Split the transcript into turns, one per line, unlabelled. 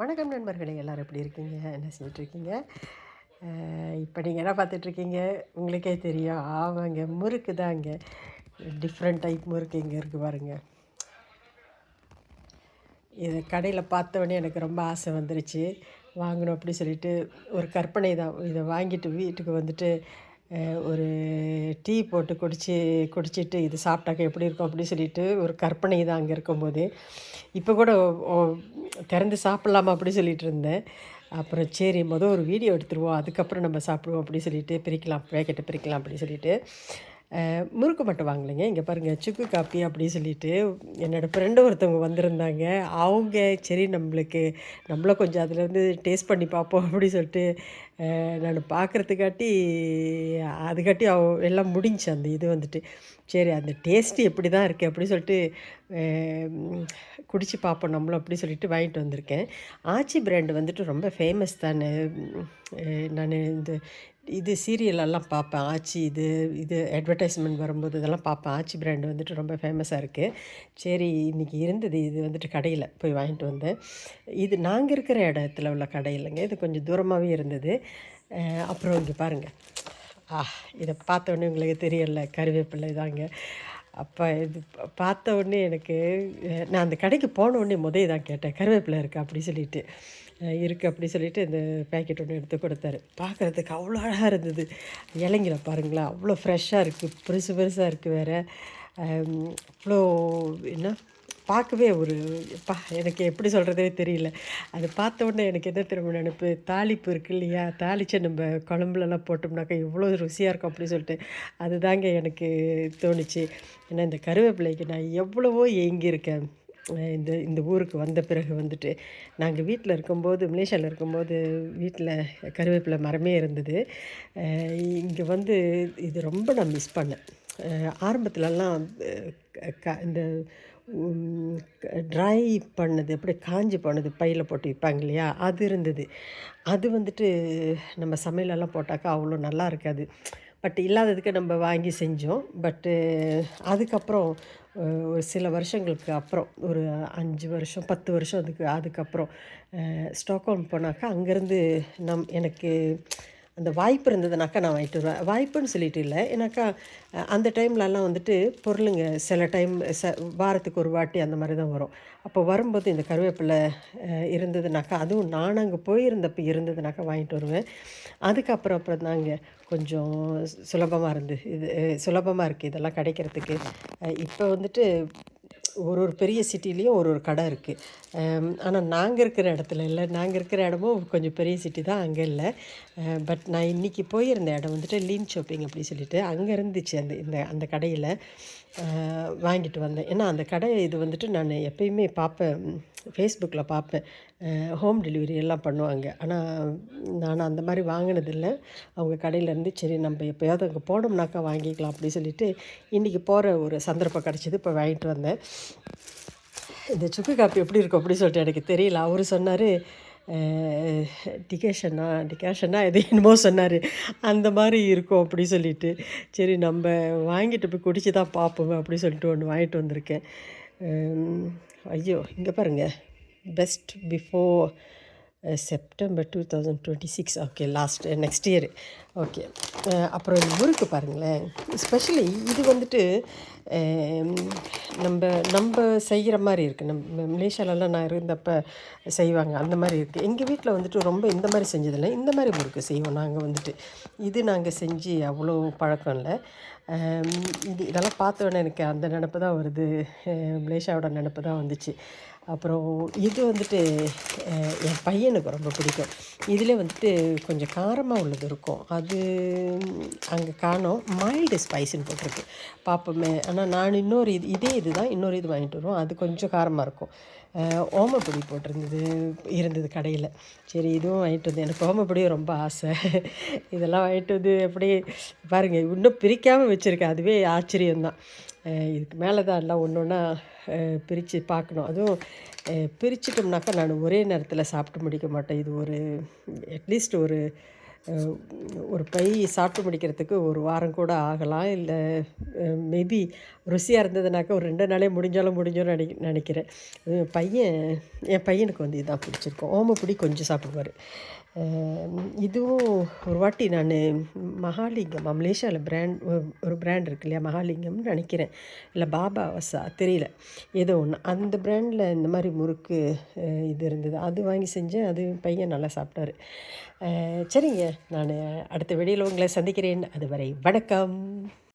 வணக்கம் நண்பர்களே எல்லோரும் எப்படி இருக்கீங்க? என்ன செஞ்சிட்ருக்கீங்க இப்போ நீங்கள் என்ன பார்த்துட்ருக்கீங்க? உங்களுக்கே தெரியும். ஆமாங்க முறுக்கு தாங்க. டிஃப்ரெண்ட் டைப் முறுக்கு இங்கே இருக்குது பாருங்கள் இது கடையில் பார்த்தவொடனே எனக்கு ரொம்ப ஆசை வந்துருச்சு. வாங்கணும் அப்படி சொல்லிட்டு ஒரு கற்பனை தான். இதை வாங்கிட்டு வீட்டுக்கு வந்துட்டு ஒரு டீ போட்டு குடிச்சு குடிச்சிட்டு இது சாப்பிட்டாக்க எப்படி இருக்கும் அப்படின்னு சொல்லிட்டு ஒரு கற்பனை தான் அங்கே இருக்கும்போது. இப்போ கூட ஓ, திறந்து சாப்பிட்லாமா அப்படி சொல்லிட்டு இருந்தேன். அப்புறம் சரி மொதல் ஒரு வீடியோ எடுத்துருவோம். அதுக்கப்புறம் நம்ம சாப்பிடுவோம் அப்படி சொல்லிட்டு பிரிக்கலாம் பேக்கெட்டை பிரிக்கலாம் அப்படி சொல்லிட்டு. முறுக்கு மட்டும் வாங்கலைங்க. இங்கே பாருங்கள் சுக்கு காப்பி அப்படின்னு சொல்லிட்டு என்னோடய ஃப்ரெண்டு ஒருத்தவங்க வந்திருந்தாங்க. அவங்க சரி நம்மளுக்கு நம்மள கொஞ்சம் அதுலேருந்து டேஸ்ட் பண்ணி பார்ப்போம் அப்படி சொல்லிட்டு நான் பார்க்குறதுக்காட்டி அதுக்காட்டி அவ எல்லாம் முடிஞ்சு அந்த இது வந்துட்டு. சரி அந்த டேஸ்ட்டு எப்படி தான் இருக்குது அப்படின்னு சொல்லிட்டு குடிச்சு பார்ப்போம் நம்மளும் அப்படி சொல்லிட்டு வாங்கிட்டு வந்திருக்கேன். ஆச்சி பிராண்டு வந்துட்டு ரொம்ப ஃபேமஸ் தானே? நான் இந்த இது சீரியலெல்லாம் பார்ப்பேன் ஆச்சி இது இது அட்வர்டைஸ்மெண்ட் வரும்போது இதெல்லாம் பார்ப்பேன் ஆச்சி பிராண்டு வந்துட்டு ரொம்ப ஃபேமஸாக இருக்குது சரி இன்றைக்கி இருந்தது. இது வந்துட்டு கடையில் போய் வாங்கிட்டு வந்தேன். இது நாங்கள் இருக்கிற இடத்துல உள்ள கடை இது கொஞ்சம் தூரமாகவே இருந்தது. அப்புறம் இங்கே பாருங்கள் ஆ இதை பார்த்தோன்னே உங்களுக்கு தெரியல. கருவேப்பிள்ளை தாங்க. அப்போ இது பார்த்த உடனே எனக்கு நான் அந்த கடைக்கு போன உடனே முதல் தான் கேட்டேன் கருவேப்பிலை இருக்கா அப்படி சொல்லிட்டு. இருக்குது அப்படி சொல்லிட்டு இந்த பேக்கெட் ஒன்று எடுத்து கொடுத்தாரு. பார்க்குறதுக்கு அவ்வளோ அழகாக இருந்தது. இலைங்கள பாருங்களேன் அவ்வளோ ஃப்ரெஷ்ஷாக இருக்குது பெருசு பெருசாக இருக்குது வேறு. அவ்வளோ என்ன? பார்க்கவே ஒரு பா எனக்கு எப்படி சொல்கிறதே தெரியல. அது பார்த்த உடனே எனக்கு என்ன திரும்ப நினைப்பு? தாளிப்பு இருக்குது இல்லையா? தாளித்து நம்ம குழம்புலலாம் போட்டோம்னாக்கா எவ்வளோ ருசியாக இருக்கும் அப்படின்னு சொல்லிட்டு. அதுதாங்க எனக்கு தோணுச்சு. ஏன்னா இந்த கருவேப்பிலைக்கு நான் எவ்வளவோ ஏங்கியிருக்கேன். இந்த இந்த ஊருக்கு வந்த பிறகு வந்துட்டு. நாங்கள் வீட்டில் இருக்கும்போது மலேசியாவில் இருக்கும்போது வீட்டில் கருவேப்பிலை மரமே இருந்தது. இங்கே வந்து இது ரொம்ப நான் மிஸ் பண்ணேன். ஆரம்பத்துலலாம் க- இந்த ட்ரை பண்ணது அப்படியே காஞ்சி போனது பையில் போட்டு விற்பாங்க இல்லையா? அது இருந்தது. அது வந்துட்டு நம்ம சமையலெல்லாம் போட்டாக்கா அவ்வளோ நல்லா இருக்காது. பட் இல்லாததுக்கு நம்ம வாங்கி செஞ்சோம். பட்டு அதுக்கப்புறம் ஒரு சில வருஷங்களுக்கு அப்புறம் ஒரு அஞ்சு வருஷம் பத்து வருஷம் அதுக்கு அதுக்கப்புறம் ஸ்டாக்ஹோம் போனாக்கா அங்கேருந்து நம் எனக்கு அந்த வாய்ப்பு இருந்ததுனாக்கா நான் வாங்கிட்டு வருவேன். வாய்ப்புன்னு சொல்லிட்டு இல்லை. ஏன்னாக்கா அந்த டைம்லலாம் வந்துட்டு பொருளுங்க சில டைம் ச வாரத்துக்கு ஒரு வாட்டி அந்த மாதிரி தான் வரும். அப்போ வரும்போது இந்த கருவேப்பிலை இருந்ததுனாக்கா அதுவும் நான் அங்கே போயிருந்தப்போ இருந்ததுனாக்கா வாங்கிட்டு வருவேன். அதுக்கப்புறம் அப்புறம் தாங்க கொஞ்சம் சுலபமாக இருந்து இது சுலபமாக இருக்குது இதெல்லாம் கிடைக்கிறதுக்கு. இப்போ வந்துட்டு ஒரு ஒரு பெரிய சிட்டிலேயும் ஒரு ஒரு கடை இருக்குது ஆனால் நாங்கள் இருக்கிற இடத்துல இல்லை. நாங்கள் இருக்கிற இடமும் கொஞ்சம் பெரிய சிட்டி தான். அங்கே இல்லை. பட் நான் இன்றைக்கி போயிருந்த இடம் வந்துட்டு லீன் ஷாப்பிங் அப்படி சொல்லிட்டு அங்கே இருந்துச்சு அந்த இந்த அந்த கடையில் வாங்கிட்டு வந்தேன். ஏன்னா அந்த கடை இது வந்துட்டு நான் எப்பயுமே பார்ப்பேன். ஃபேஸ்புக்கில் பார்ப்பேன். ஹோம் டெலிவரி எல்லாம் பண்ணுவாங்க. ஆனால் நான் அந்த மாதிரி வாங்கினதில்லை. அவங்க கடையிலேருந்து சரி நம்ம எப்போயாவது அங்கே போனோம்னாக்கா வாங்கிக்கலாம் அப்படின்னு சொல்லிட்டு இன்றைக்கி போகிற ஒரு சந்தர்ப்பம் கிடச்சிது. இப்போ வாங்கிட்டு வந்தேன். இந்த சுக்கு காப்பி எப்படி இருக்கும் அப்படின்னு சொல்லிட்டு எனக்கு தெரியல. அவர் சொன்னார் டிகேஷனா டிகேஷனா எது என்னமோ சொன்னார். அந்த மாதிரி இருக்கும் அப்படி சொல்லிட்டு. சரி நம்ம வாங்கிட்டு போய் குடிச்சு தான் பார்ப்போம் அப்படி சொல்லிட்டு ஒன்று வாங்கிட்டு வந்திருக்கேன். ஐயோ இங்கே பாருங்கள் best before September two thousand twenty six okay last next year okay அப்புறம் இந்த பாருங்களேன். ஸ்பெஷலி இது வந்துட்டு நம்ம நம்ம செய்கிற மாதிரி இருக்குது நம்ம மலேசியாலலாம் நான் இருந்தப்போ செய்வாங்க. அந்த மாதிரி இருக்குது எங்கள் வீட்டில் வந்துட்டு ரொம்ப இந்த மாதிரி செஞ்சதில்லை. இந்த மாதிரி முறுக்கு செய்வோம் நாங்கள் வந்துட்டு. இது நாங்கள் செஞ்சு அவ்வளோ பழக்கம் இல்லை. இது இதெல்லாம் பார்த்தோன்னே எனக்கு அந்த நினப்பு தான் வருது. மலேசியாவோட நினப்பு தான் வந்துச்சு. அப்புறம் இது வந்துட்டு என் பையனுக்கு ரொம்ப பிடிக்கும். இதில் வந்துட்டு கொஞ்சம் காரமாக உள்ளது இருக்கும். அது அங்கே காணோம். மைல்டு ஸ்பைஸின்னு போட்டிருக்கு. பார்ப்போமே ஆனால் நான் இன்னொரு இது இதே இது தான் இன்னொரு இது வாங்கிட்டு வருவோம். அது கொஞ்சம் காரமாக இருக்கும். ஓமப்பொடி போட்டிருந்தது இருந்தது கடையில். சரி இதுவும் வாங்கிட்டு வந்து எனக்கு ஓமப்பொடியும் ரொம்ப ஆசை. இதெல்லாம் வாங்கிட்டு வந்து அப்படியே பாருங்கள் இன்னும் பிரிக்காமல் வச்சுருக்கேன். அதுவே ஆச்சரியம்தான். இதுக்கு மேலே தான் எல்லாம் ஒன்று ஒன்றா பிரித்து பார்க்கணும். அதுவும் பிரிச்சிட்டோம்னாக்கா நான் ஒரே நேரத்தில் சாப்பிட்டு முடிக்க மாட்டேன். இது ஒரு அட்லீஸ்ட் ஒரு ஒரு பை சாப்பிட்டு முடிக்கிறதுக்கு ஒரு வாரம் கூட ஆகலாம். இல்லை மேபி ருசியாக இருந்ததுனாக்கா ஒரு ரெண்டு நாளே முடிஞ்சாலும் முடிஞ்சோன்னு நினை நினைக்கிறேன். பையன் என் பையனுக்கு வந்து இதான் பிடிச்சிருக்கும். ஓமப்பொடி கொஞ்சம் சாப்பிடுவார். இதுவும் ஒரு வாட்டி நான் மகாலிங்கம் மலேசியாவில் பிராண்ட் ஒரு பிராண்ட் இருக்கு இல்லையா மகாலிங்கம்னு நினைக்கிறேன் இல்லை பாபா வசா தெரியல ஏதோ ஒன்று அந்த பிராண்டில் இந்த மாதிரி முறுக்கு இது இருந்தது அது வாங்கி செஞ்சேன் அது பையன் நல்லா சாப்பிட்டாரு சரிங்க நான் அடுத்த வெளியில் உங்களை சந்திக்கிறேன் அதுவரை வணக்கம்